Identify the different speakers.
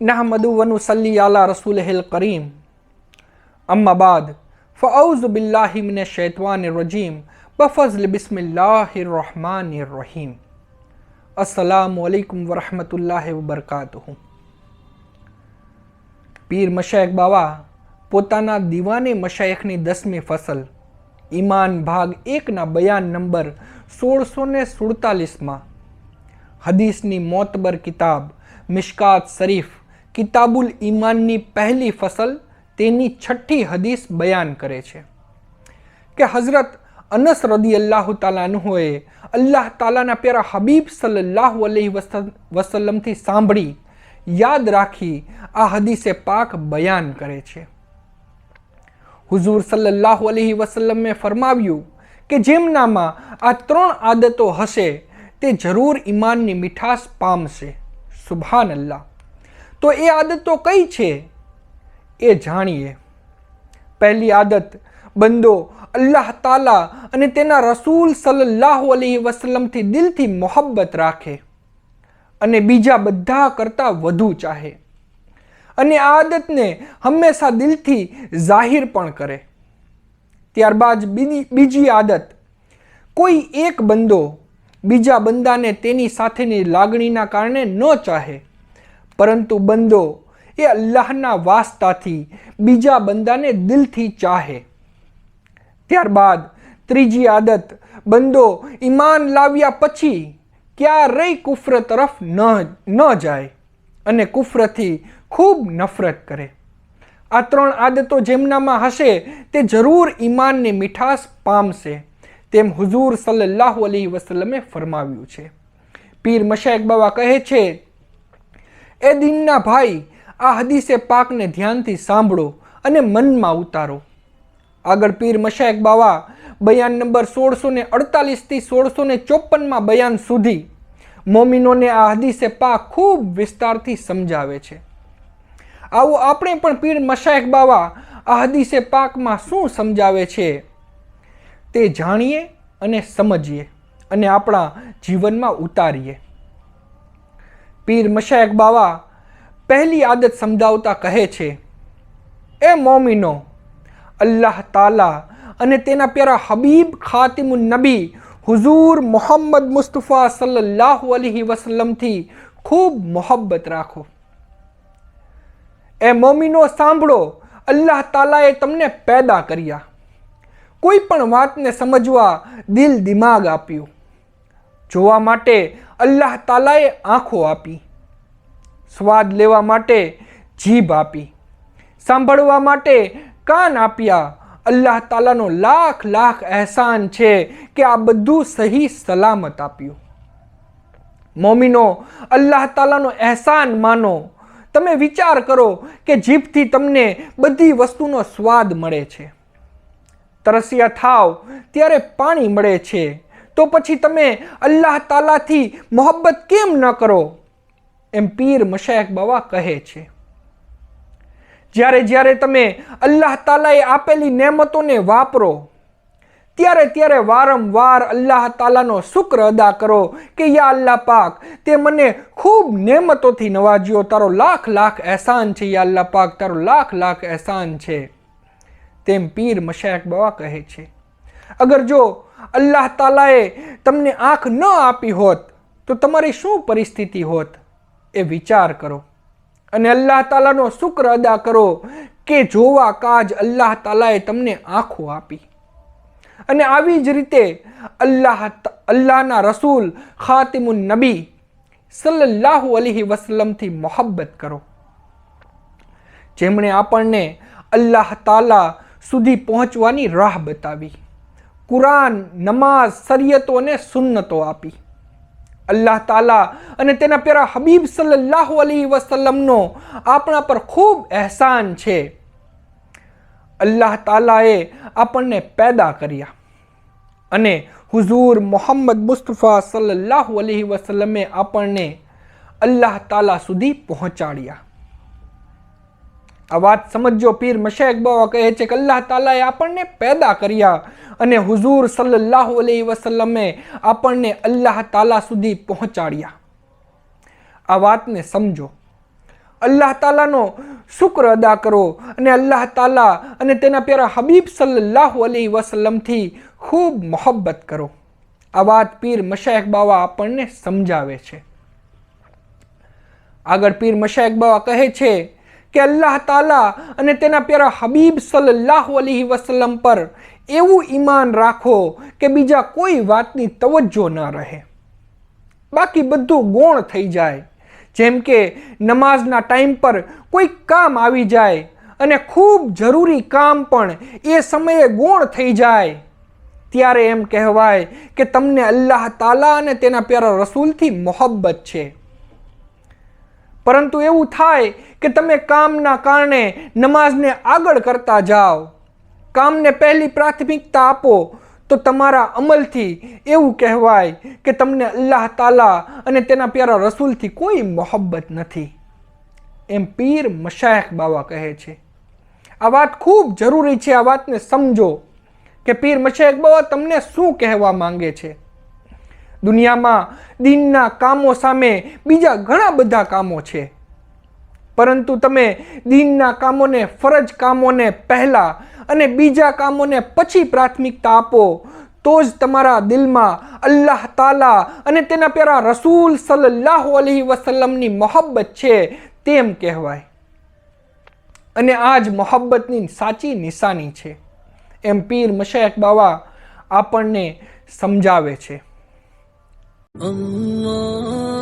Speaker 1: نحمد ون صلی علی رسول الکریم. اما بعد، فاعوذ باللہ من الشیطان الرجیم، بفضل بسم اللہ الرحمن الرحیم. السلام علیکم ورحمۃ اللہ وبرکاتہ. પીર نے બાવા પોતાના દીવાને મશાયકની દસમી ફસલ ઈમાન ભાગ એકના બયાન નંબર સોળસો ને حدیث نی موتبر کتاب مشکات શરીફ કિતાબુલ ઈમાનની પહેલી ફસલ તેની છઠ્ઠી હદીસ બયાન કરે છે કે હઝરત અનસ રદી અલ્લાહ તાલાનુએ અલ્લાહ તાલાના પ્યારા હબીબ સલ્લાહ અલહી વસલ્લમથી સાંભળી, યાદ રાખી આ હદીસે પાક બયાન કરે છે. હુઝુર સલ્લાહ અલહી વસલ્લમે ફરમાવ્યું કે જેમનામાં આ ત્રણ આદતો હશે, તે જરૂર ઈમાનની મીઠાશ પામશે. સુભાન અલ્લાહ તો એ આદતો કઈ છે? એ જાણીએ. પહેલી આદત, બંદો, અલ્લાહ તાલા અને તેના રસૂલ સલ્લાહ અલી વસલમથી દિલથી મોહબ્બત રાખે અને બીજા બધા કરતાં વધુ ચાહે. અને આ આદતને હંમેશા દિલથી જાહેર પણ કરે. ત્યારબાદ બીજી આદત, કોઈ એક બંદો બીજા બંદાને તેની સાથેની લાગણીના કારણે ન ચાહે. પરંતુ બંદો એ અલ્લાહના વાસ્તાથી બીજા બંદાને દિલથી ચાહે. ત્યારબાદ ત્રીજી આદત, બંદો ઈમાન લાવ્યા પછી ક્યારેય કુફર તરફ ન ન જાય અને કુફરથી ખૂબ નફરત કરે. આ ત્રણ આદતો જેમનામાં હશે તે જરૂર ઈમાનની મીઠાશ પામશે, તેમ હુઝુર સલ્લાહુ અલી વસલમે ફરમાવ્યું છે. પીર મશાક બાબા કહે છે એ દિનના ભાઈ, આ હદીસે પાકને ધ્યાનથી સાંભળો અને મનમાં ઉતારો. આગળ પીર મશાયક બાવા, બયાન નંબર સોળસો ને અડતાલીસથી સોળસો ને ચોપનમાં બયાન સુધી. મોમિનોને આ હદીસે પાક ખૂબ વિસ્તારથી સમજાવે છે. આવો આપણે પણ પીર મશાયક બાવા, આ હદીસે પાકમાં શું સમજાવે છે તે જાણીએ અને સમજીએ અને આપણા જીવનમાં ઉતારીએ. પીર મશાયક બાવા પહેલી આદત સમજાવતા કહે છે, એ મોમિનો, અલ્લાહ તાલા અને તેના પ્યારા હબીબ ખાતિમુન નબી, હુઝુર મોહમ્મદ મુસ્તફા સલ્લાહુ અલહી વસલમથી ખૂબ મોહબ્બત રાખો. એ મોમિનો, સાંભળો, અલ્લાહ તાલાએ તમને પેદા કર્યા. કોઈ પણ વાતને સમજવા દિલ દિમાગ આપ્યું. જોવા માટે અલ્લાહ તાલાએ આંખો આપી, સ્વાદ લેવા માટે જીભ આપી, સાંભળવા માટે કાન આપ્યા. અલ્લાહ તાલાનો લાખ લાખ અહેસાન છે કે આ બધું સહી સલામત આપ્યું. મોમિનો, અલ્લાહ તાલાનો અહેસાન માનો. તમે વિચાર કરો કે જીભથી તમને બધી વસ્તુનો સ્વાદ મળે છે. તરસ્યા થાવ, ત્યારે પાણી મળે છે. તો પછી તમે અલ્લાહ તાલાથી મોહબ્બત કેમ ન કરો? એમ પીર મશાયક બાવા કહે છે. જ્યારે જ્યારે તમે અલ્લાહ તાલાએ આપેલી નેમતોને વાપરો, ત્યારે ત્યારે વારંવાર અલ્લાહ તાલાનો શુક્ર અદા કરો કે, યા અલ્લાહ પાક, તે મને ખૂબ નેમતોથી નવાજ્યો. તારો લાખ લાખ અહેસાન છે, યા અલ્લાહ પાક, તારો લાખ લાખ અહેસાન છે. તેમ પીર મશાયક બાવા કહે છે. અગર જો અલ્લાહ તાલાએ તમને આંખ ન આપી હોત તો તમારી શું પરિસ્થિતિ હોત? એ વિચાર કરો. અને અલ્લાહ તાલાનો શુક્ર અદા કરો કે જોવા કાજ અલ્લાહ તાલાએ તમને આંખો આપી. અને આવી જ રીતે અલ્લાહ અલ્લાહના રસૂલ ખાતિમુન નબી સલ્લાહુ અલી વસલમથી મોહબ્બત કરો. જેમણે આપણને અલ્લાહ તાલા સુધી પહોંચવાની રાહ બતાવી. કુરાન, નમાઝ, શરિયતો અને સુન્નતો આપી. અલ્લાહ તાલા અને તેના પ્યારા હબીબ સલ્લાહુ અલી વસલ્લમનો આપણા પર ખૂબ અહેસાન છે. અલ્લાહ તાલાએ આપણને પેદા કર્યા અને હુઝુર મોહમ્મદ મુસ્તફા સલ્લાહુ અલી વસલ્લમે આપણને અલ્લાહ તાલા સુધી પહોંચાડ્યા. આ વાત સમજો પીર મશેક બાવા કહે છે કે અલ્લાહ તાલાએ આપણને પેદા કર્યા અને હુઝુર સલ્લાહુ અલી વસલ્લમે આપણને અલ્લાહ તાલા સુધી પહોંચાડ્યા. આ વાતને સમજો. અલ્લાહ તાલાનો શુક્ર અદા કરો અને અલ્લાહ તાલા અને તેના પ્યારા હબીબ સલ્લલ્લાહુ અલી વસલ્લમથી ખૂબ મોહબ્બત કરો. આ વાત પીર મશાયક બાવા આપણને સમજાવે છે. આગળ પીર મશાયક બાવા કહે છે કે અલ્લાહ તાલા અને તેના પ્યારા હબીબ સલ્લાહ અલી વસલ્લમ પર એવું ઈમાન રાખો કે બીજા કોઈ વાતની તવજ્જો ન રહે. બાકી બધું ગૌણ થઈ જાય. જેમ કે નમાઝના ટાઈમ પર કોઈ કામ આવી જાય અને ખૂબ જરૂરી કામ પણ એ સમયે ગૌણ થઈ જાય. ત્યારે એમ કહેવાય કે તમને અલ્લાહ તાલા અને તેના પ્યારા રસૂલથી મોહબ્બત છે. પરંતુ એવું થાય કે તમે કામના કારણે નમાઝને આગળ કરતા જાઓ. કામને પહેલી પ્રાથમિકતા આપો, તો તમારા અમલથી એવું કહેવાય કે તમને અલ્લાહ તાલા અને તેના પ્યારા રસૂલથી કોઈ મોહબ્બત નથી. એમ પીર મશાયખ બાવા કહે છે. આ વાત ખૂબ જરૂરી છે, આ વાતને સમજો કે પીર મશાયખ બાવા તમને શું કહેવા માંગે છે. દુનિયામાં દિનના કામો સામે બીજા ઘણા બધા કામો છે. પરંતુ તમે દિનના કામોને, ફરજ કામોને પહેલા અને બીજા કામોને પછી પ્રાથમિકતા આપો, તો જ તમારા દિલમાં અલ્લાહ તાલા અને તેના પ્યારા રસૂલ સલ્લાહુ અલહી વસલમની મોહબ્બત છે તેમ કહેવાય. અને આ જ મોહબ્બતની સાચી નિશાની છે. એમ પીર મશેક બાવા આપણને સમજાવે છે.
Speaker 2: Allah